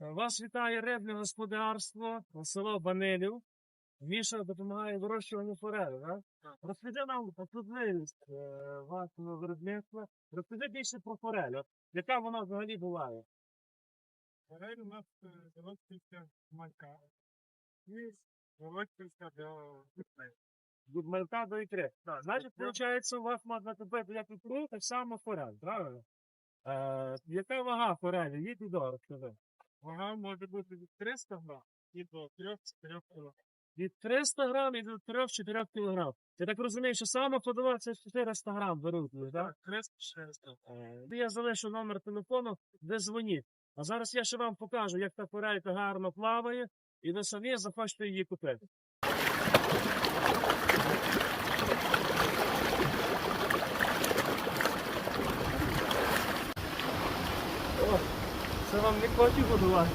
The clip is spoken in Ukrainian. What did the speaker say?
Вас вітає рибне господарство село Банилів. Міша допомагає вирощуванню форелі, так? Розкажи нам особливість е, вашого виробництва. Розкажи більше про форель. Яка вона взагалі буває? Форель у нас е, вирощується малька. І вирощується до ікри. Від малька до ікри. Значить, виходить, у вас можна купити як ікру, так само форель, правильно? Е, яка вага форелі? Їдь і до, розкажи. Вага може бути від 300 грам і до 3-4 кг. Від 300 грам і до 3-4 кілограм. Я так розумію, що саме подала це 400 грам беруть, так? Так, 300 Е, Я залишу номер телефону, де дзвоніть. А зараз я ще вам покажу, як та форелька гарно плаває, і ви самі захочете її купити. Sana ne koydu bu duvar?